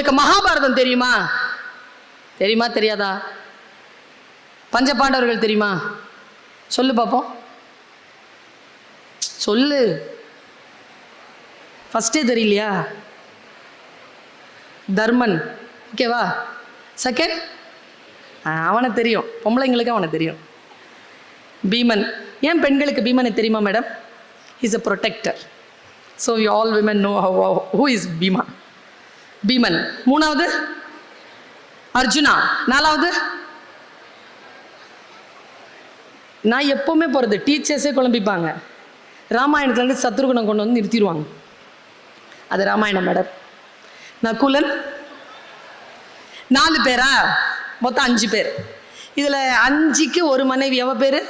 உனக்கு மகாபாரதம் தெரியுமா? தெரியுமா தெரியாதா? பஞ்சபாண்டவர்கள் தெரியுமா? சொல்லு பார்ப்போம் சொல்லு. ஃபஸ்ட்டே தெரியலையா? தர்மன். ஓகேவா செகண்ட் அவனை தெரியும். பொம்பளைங்களுக்கு அவனை தெரியும். பீமன். ஏன் பெண்களுக்கு பீமனை தெரியுமா madam is a protector so we all women know who is Bhima Bheeman மூணாவது? அர்ஜுனா. நாலாவது? நான் எப்போவுமே போகிறது டீச்சர்ஸே குழம்பிப்பாங்க. ராமாயணத்துலேருந்து சத்ருகுணம் கொண்டு வந்து நிறுத்திடுவாங்க. அது ராமாயணம் மேடம். நகுலன் நாலு பேரா? மொத்தம் அஞ்சு பேர். இதில் அஞ்சுக்கு ஒரு மனைவி. எவ பேர்?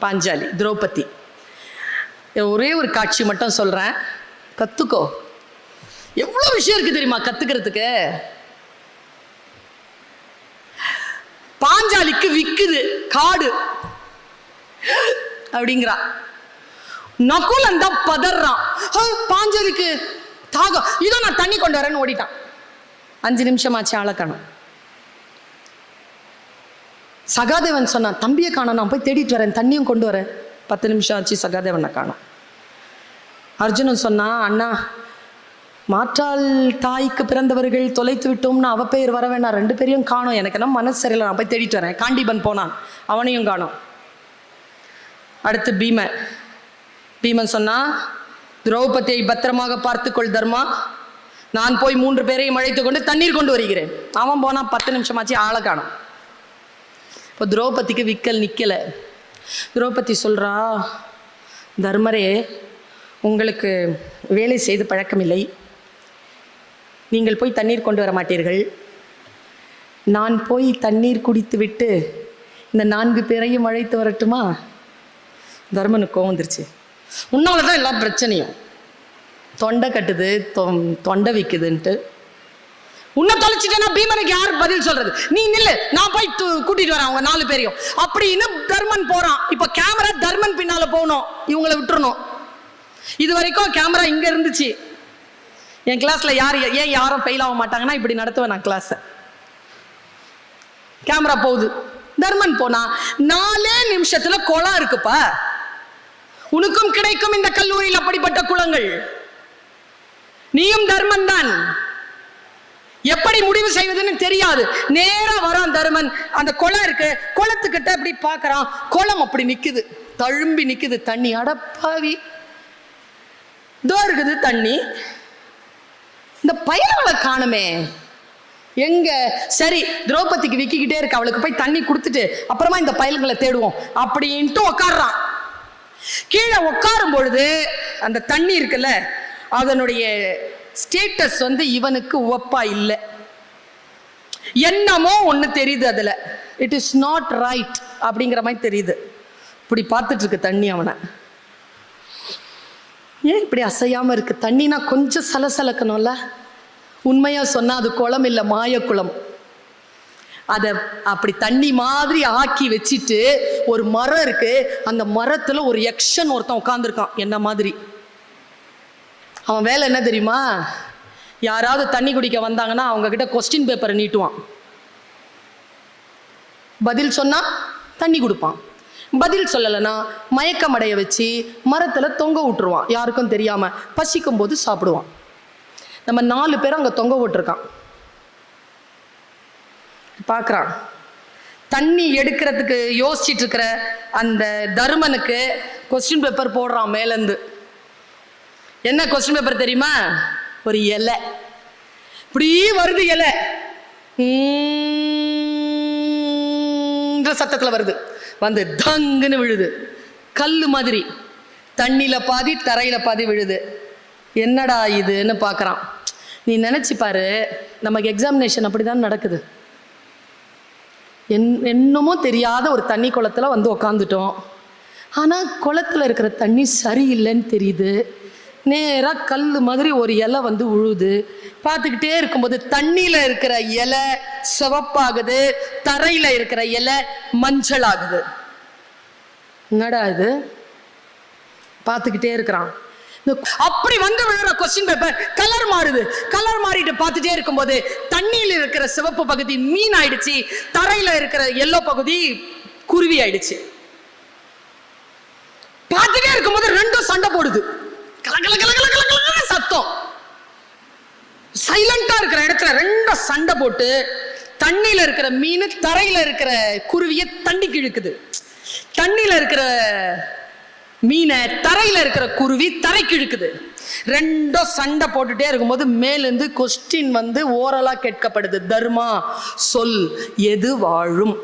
பாஞ்சாலி. திரௌபதி. ஒரே ஒரு காட்சி மட்டும் சொல்கிறேன் கற்றுக்கோ எவ்வளோ விஷயம் இருக்குது தெரியுமா கற்றுக்கிறதுக்கு பாஞ்சாலிக்கு விக்குது காடு. அப்படிங்கிறா. நகுலன் தான் பதறான். "ஆ, பாஞ்சாலிக்கு தாகம். இதோ நான் தண்ணி கொண்டு வரேன்னு ஓடிட்டான். அஞ்சு நிமிஷம் ஆச்சு ஆளை காணோம். சகாதேவன் சொன்னான் தம்பியை காணும் நான் போய் தேடிட்டு வரேன் தண்ணியும் கொண்டு வரேன். பத்து நிமிஷம் ஆச்சு சகாதேவனை காணோம். அர்ஜுனன் சொன்னான் அண்ணா மாற்றால் தாய்க்கு பிறந்தவர்கள் தொலைத்து விட்டோம்னு அவ பெயர் வர வேணாம். ரெண்டு பேரையும் காணும். எனக்கு என்ன மனசு சரியில்லை. நான் போய் தேடிட்டு வரேன். காண்டிபன் போனான். அவனையும் காணும். அடுத்து பீமன் பீமன் சொன்னா திரௌபதியை பத்திரமாக பார்த்துக்கொள் தர்மா. நான் போய் மூன்று பேரையும் அழைத்து கொண்டு தண்ணீர் கொண்டு வருகிறேன். அவன் போனால் பத்து நிமிஷமாச்சு ஆளை காணும். இப்போ திரௌபதிக்கு விக்கல் நிற்கலை திரௌபதி சொல்கிறா தர்மரே உங்களுக்கு வேலை செய்து பழக்கமில்லை. நீங்கள் போய் தண்ணீர் கொண்டு வர மாட்டீர்கள். நான் போய் தண்ணீர் குடித்துவிட்டு இந்த நான்கு பேரையும் அழைத்து வரட்டுமா? தர்மனுக்கு கோவம் வந்துருச்சு. உன்னால தான் எல்லா பிரச்சனையும். தொண்டை கட்டுது தொ- தொண்டை விற்குதுன்ட்டு உன்னை தொலைச்சிட்டேன்னா பீமனுக்கு யார் பதில் சொல்றது? நீ நில்லு நான் போய் கூட்டிட்டு வரேன் அவங்க நாலு பேரையும். அப்படின்னு தர்மன் போறான். இப்ப கேமரா தர்மன் பின்னால போகணும். இவங்களை விட்டுறணும். இது வரைக்கும் கேமரா இங்க இருந்துச்சு. என் கிளாஸ்ல யார் ஏன் யாரும் ஃபெயில் ஆக மாட்டாங்கன்னா இப்படி நடத்துவேன் நான் கிளாஸை கேமரா போகுது. தர்மன் போனா நாலே நிமிஷத்துல குளம் இருக்குப்பா. உனக்கும் கிடைக்கும் இந்த கல்லூரியில் அப்படிப்பட்ட குளங்கள். நீயும் தர்மன் தான். எப்படி முடிவு செய்வதுன்னு தெரியாது. நேரா வரான் தருமன். அந்த குளம் இருக்கு. குளத்துக்கிட்ட அப்படி பாக்குறான். குளம் அப்படி நிக்குது. தழும்பி நிக்குது. தண்ணி அடப்பாவி. இதோ இருக்குது தண்ணி. இந்த பயல்களை காணுமே. எங்க சரி திரௌபதிக்கு விக்கிக்கிட்டே இருக்கு. அவளுக்கு போய் தண்ணி கொடுத்துட்டு அப்புறமா இந்த பயல்களை தேடுவோம். அப்படின்ட்டு உக்காடுறான் கீழே உட்காரும் பொழுது அந்த தண்ணி இருக்குல்ல அதனுடைய ஸ்டேட்டஸ் வந்து இவனுக்கு ஒப்பா இல்லை. என்னமோ ஒன்று தெரியுது அதில். இட் இஸ் நாட் ரைட் அப்படிங்கிற மாதிரி தெரியுது. இப்படி பார்த்துட்டு இருக்கு தண்ணி அவனை. ஏன் இப்படி அசையாமல் இருக்குது தண்ணினா கொஞ்சம் சலசலக்கணும்ல. உண்மையாக சொன்னால் அது குளம் இல்லை மாயக்குளம் அதை அப்படி தண்ணி மாதிரி ஆக்கி வச்சுட்டு ஒரு மரம் இருக்கு. அந்த மரத்தில் ஒரு எக்ஷன் ஒருத்தன் உட்காந்துருக்கான் என்ன மாதிரி? அவன் வேலை என்ன தெரியுமா? யாராவது தண்ணி குடிக்க வந்தாங்கன்னா அவங்க கிட்ட கொஸ்டின் பேப்பரை நீட்டுவான். பதில் சொன்னால் தண்ணி கொடுப்பான். பதில் சொல்லலைன்னா மயக்கமடைய வச்சு மரத்தில் தொங்க விட்டுருவான் யாருக்கும் தெரியாமல் பசிக்கும் போது சாப்பிடுவான். நம்ம நாலு பேரும் அங்கே தொங்க விட்டுருக்கான் பார்க்குறான். தண்ணி எடுக்கிறதுக்கு யோசிச்சுட்டு இருக்கிற அந்த தருமனுக்கு கொஸ்டின் பேப்பர் போடுறான் மேலேருந்து என்ன கொஸ்டின் பேப்பர் தெரியுமா? ஒரு இலை. இப்படி வருது இலை. சத்தத்தில் வருது. வந்து தங்குன்னு விழுது. கல் மாதிரி. தண்ணியில் பாதி தரையில் பாதி விழுது. என்னடா இதுன்னு பார்க்குறான் நீ நினச்சி பாரு நமக்கு எக்ஸாமினேஷன் அப்படிதான் நடக்குது. என் என்னமோ தெரியாத ஒரு தண்ணி குளத்துல வந்து உக்காந்துட்டோம். ஆனால் குளத்துல இருக்கிற தண்ணி சரியில்லைன்னு தெரியுது. நேராக கல் மாதிரி ஒரு இலை வந்து உழுது பார்த்துக்கிட்டே இருக்கும்போது தண்ணியில் இருக்கிற இலை சிவப்பாகுது தரையில் இருக்கிற இலை மஞ்சள் ஆகுது என்னடா இது? பார்த்துக்கிட்டே இருக்கிறான். இந்த அப்படி வந்து விழுற கொஸ்டின் பேப்பர் கலர் மாறுது. கலர் மாறிட்டு பார்த்துட்டே இருக்கும்போது தண்ணியில் இருக்கிற சிவப்பு பகுதி மீன் ஆயிடுச்சு தரையில இருக்கிற எல்லோ பகுதி குருவி ஆயிடுச்சு பார்த்துட்டே இருக்கும்போது ரெண்டும் சண்டை போடுது. சத்தம். சைலண்டா இருக்கிற இடத்துல ரெண்டும் சண்டை போட்டு தண்ணியில இருக்கிற மீன் தரையில இருக்கிற குருவியை தண்ணி கிழக்குது. தண்ணியில இருக்கிற மீனை தரையில இருக்கிற குருவி தரைக்கு இழுக்குது ரெண்டும் சண்டை போட்டுட்டே இருக்கும்போது மேலிருந்து கொஸ்டின் வந்து ஓரலா கேட்கப்படுது. தர்மா சொல் எது வாழும்?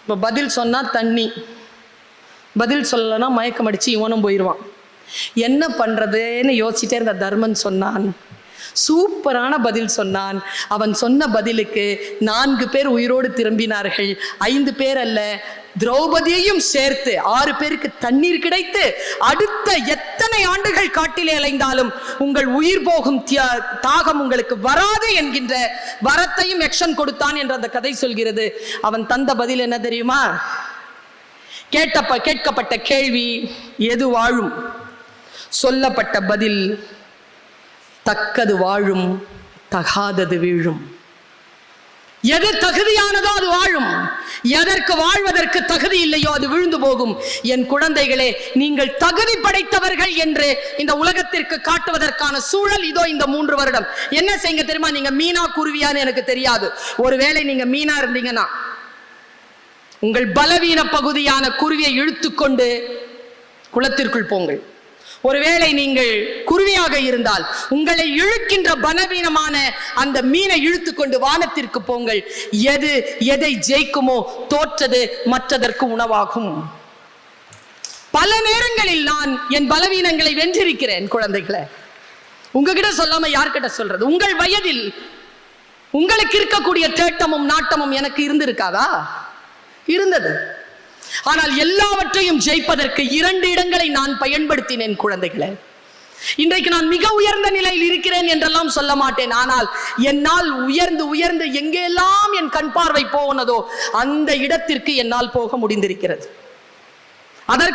இப்போ பதில் சொன்னா தண்ணி. பதில் சொல்லலைன்னா மயக்கம் அடிச்சு இவனும் போயிடுவான் என்ன பண்றதுன்னு யோசிச்சுட்டே இருந்த தர்மன் சொன்னான். சூப்பரான பதில் சொன்னான். அவன் சொன்ன பதிலுக்கு நான்கு பேர் உயிரோடு திரும்பினார்கள். ஐந்து பேர் அல்ல திரௌபதியையும் சேர்த்து ஆறு பேருக்கு தண்ணீர் கிடைத்து அடுத்த எத்தனை ஆண்டுகள் காட்டிலே அலைந்தாலும் உங்கள் உயிர் போகும் தியா- தாகம் உங்களுக்கு வராது என்கின்ற வரத்தையும் எக்ஷன் கொடுத்தான் என்று அந்த கதை சொல்கிறது. அவன் தந்த பதில் என்ன தெரியுமா? கேட்டப்ப கேட்கப்பட்ட கேள்வி எது வாழும்? சொல்லப்பட்ட பதில் தக்கது வாழும் தகாதது வீழும். எது தகுதியானதோ அது வாழும். எதற்கு வாழ்வதற்கு தகுதி இல்லையோ அது விழுந்து போகும். என் குழந்தைகளே நீங்கள் தகுதி படைத்தவர்கள் என்று இந்த உலகத்திற்கு காட்டுவதற்கான சூழல் இதோ இந்த மூன்று வருடம். என்ன செய்யுங்க தெரியுமா? நீங்க மீனா குருவியான்னு எனக்கு தெரியாது. ஒருவேளை நீங்க மீனா இருந்தீங்கன்னா உங்கள் பலவீன பகுதியான குருவியை இழுத்துக்கொண்டு குளத்திற்குள் போங்கள். ஒருவேளை நீங்கள் குருவியாக இருந்தால் உங்களை இழுக்கின்ற பலவீனமான அந்த மீனை இழுத்துக்கொண்டு வானத்திற்கு போங்கள். எது எதை ஜெயிக்குமோ தோற்றது மற்றதற்கு உணவாகும். பல நேரங்களில் நான் என் பலவீனங்களை வென்றிருக்கிறேன் குழந்தைகளை. உங்ககிட்ட சொல்லாம யார்கிட்ட சொல்றது? உங்கள் வயதில் உங்களுக்கு இருக்கக்கூடிய தேட்டமும் நாட்டமும் எனக்கு இருந்திருக்காதா? இருந்தது. ஆனால் எல்லாவற்றையும் ஜெயிப்பதற்கு இரண்டு இடங்களை நான் பயன்படுத்தினேன் குழந்தைகளை. இன்றைக்கு நான் மிக உயர்ந்த நிலையில் இருக்கிறேன் என்றெல்லாம் சொல்ல மாட்டேன். ஆனால் என்னால் உயர்ந்து உயர்ந்து எங்கெல்லாம் என் கண் பார்வை போனதோ அந்த இடத்திற்கு என்னால் போக முடிந்திருக்கிறது. அதற்கு